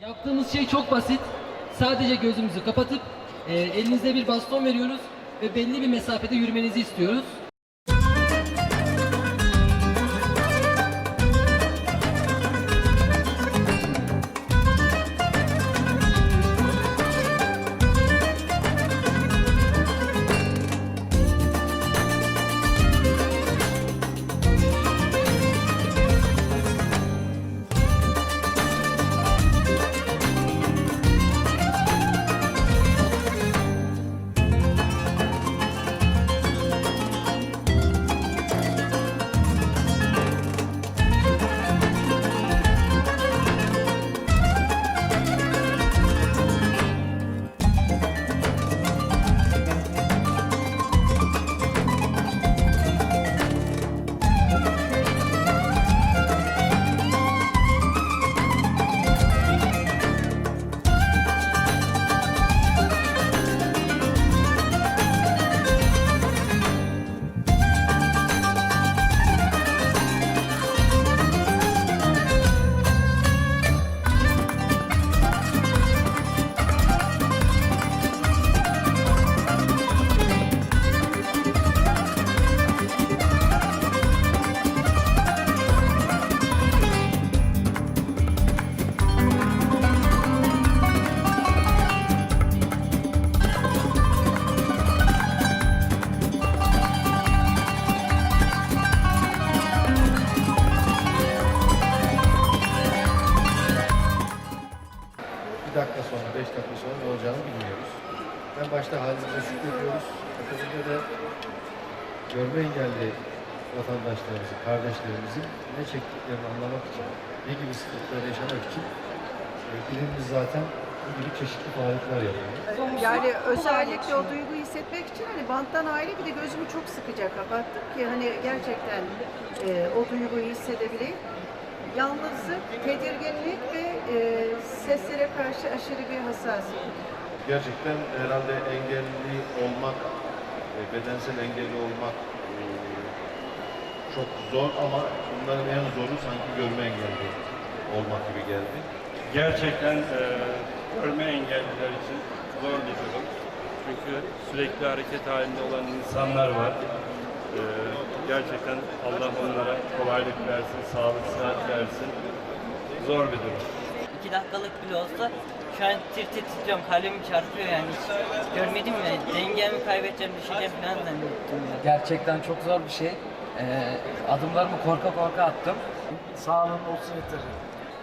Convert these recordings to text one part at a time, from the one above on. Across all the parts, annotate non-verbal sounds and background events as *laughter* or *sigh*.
Yaptığımız şey çok basit. Sadece gözümüzü kapatıp e, elinize bir baston veriyoruz ve belli bir mesafede yürümenizi istiyoruz. Başta halimize şükrediyoruz. Akabinde de görme engelli vatandaşlarımızın, kardeşlerimizin ne çektiklerini anlamak için, ne gibi sıkıntılar yaşamak için e, bilimimiz zaten bu gibi çeşitli faaliyetler yapıyor. Yani özellikle o duyguyu hissetmek için hani banttan ayrı bir de gözümü çok sıkıca kapattım ki hani gerçekten e, o duyguyu hissedebileyim. Yalnızlık, tedirginlik ve e, seslere karşı aşırı bir hassasiyet. Gerçekten herhalde engelli olmak, e, bedensel engelli olmak e, çok zor ama bunların en zoru sanki görme engelli olmak gibi geldi. Gerçekten e, görme engelliler için zor bir durum. Çünkü sürekli hareket halinde olan insanlar var. E, gerçekten Allah onlara kolaylık versin, sağlık, sıhhat versin. Zor bir durum. İki dakikalık bile olsa şu an tir tir titriyorum, kalbim çarpıyor yani hiç görmedim ya, dengemi kaybedeceğim, düşeceğim falan zannettim ya. Gerçekten çok zor bir şey. Ee, adımlarımı korka korka attım. Sağlığın olsun yeter.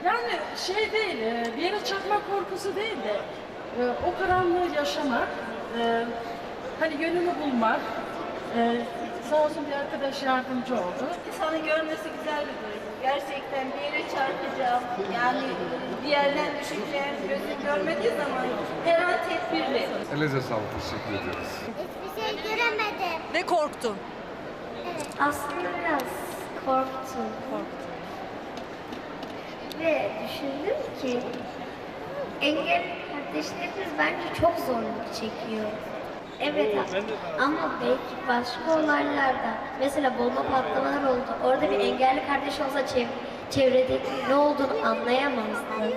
Yani şey değil, e, bir yere çarpma korkusu değil de e, o karanlığı yaşamak, e, hani yönünü bulmak, e, sağ olsun bir arkadaş yardımcı oldu. İnsanın görmesi güzel bir duygu. Gerçekten bir yere çarpacağım, yani bir yerden düşeceğim, gözüm görmediği zaman her an tedbirli. Elinize sağlık, teşekkür ediyoruz. Hiçbir şey göremedim. Ve korktun. Aslında biraz korktum. Korktum. Ve düşündüm ki engelli kardeşlerimiz bence çok zorluk çekiyor. Evet ama belki başka olaylarda mesela bomba patlamalar oldu. Orada bir engelli kardeş olsa çev- çevredeki ne olduğunu anlayamazdı.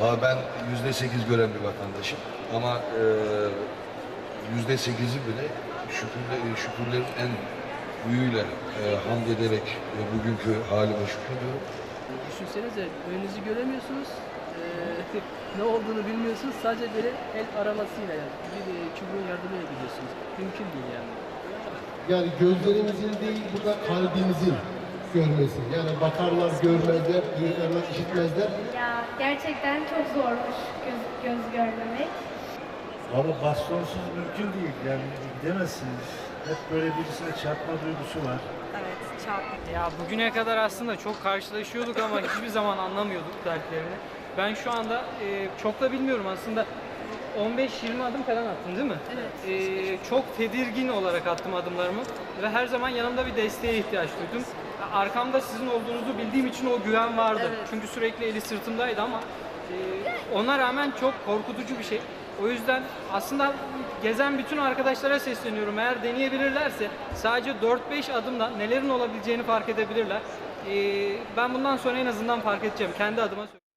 Valla ben yüzde sekiz gören bir vatandaşım ama e, yüzde sekizi bile şükürle, şükürlerin en büyüğüyle e, hamd ederek e, bugünkü halime şükrediyorum. Düşünsenize önünüzü göremiyorsunuz. E, *laughs* ne olduğunu bilmiyorsunuz. Sadece böyle el aramasıyla yani bir e, çubuğun yardımıyla gidiyorsunuz. Mümkün değil yani. Yani gözlerimizin değil burada kalbimizin görmesi. Yani bakarlar görmezler, duyarlar işitmezler. Ya gerçekten çok zormuş göz, göz görmemek. Ama bastonsuz mümkün değil. Yani gidemezsiniz. Hep böyle birisine çarpma duygusu var. Ya bugüne kadar aslında çok karşılaşıyorduk ama hiçbir zaman anlamıyorduk dertlerini. Ben şu anda e, çok da bilmiyorum aslında 15-20 adım falan attım değil mi? Evet. çok tedirgin olarak attım adımlarımı ve her zaman yanımda bir desteğe ihtiyaç duydum. Arkamda sizin olduğunuzu bildiğim için o güven vardı. Çünkü sürekli eli sırtımdaydı ama e, ona rağmen çok korkutucu bir şey. O yüzden aslında gezen bütün arkadaşlara sesleniyorum. Eğer deneyebilirlerse sadece 4-5 adımla nelerin olabileceğini fark edebilirler. Ee, ben bundan sonra en azından fark edeceğim. Kendi adıma söylüyorum.